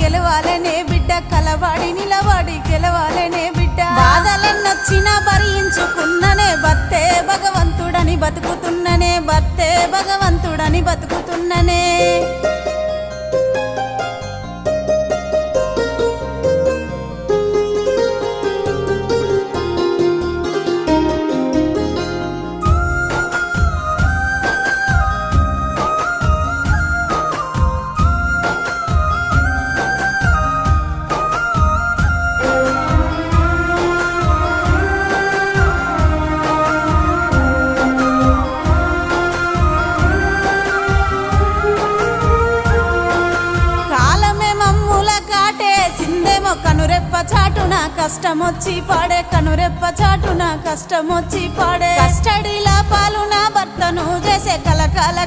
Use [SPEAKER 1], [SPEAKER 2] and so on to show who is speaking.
[SPEAKER 1] గెలవాలనే బిడ్డ. కలవాడి నిలవాడి గెలవాలనే బిడ్డ. బాధలెన్నొచ్చినా భరించుకున్ననే భర్తే భగవంతుడని బతుకుతున్ననే భర్తే భగవంతుడని బతుకుతున్ననే. కనురెప్ప చాటున కష్టమొచ్చి పాడే. కనురెప్ప చాటున కష్టమొచ్చి పాడే. కస్టడీల పాలున భర్తను చేసే కలకాల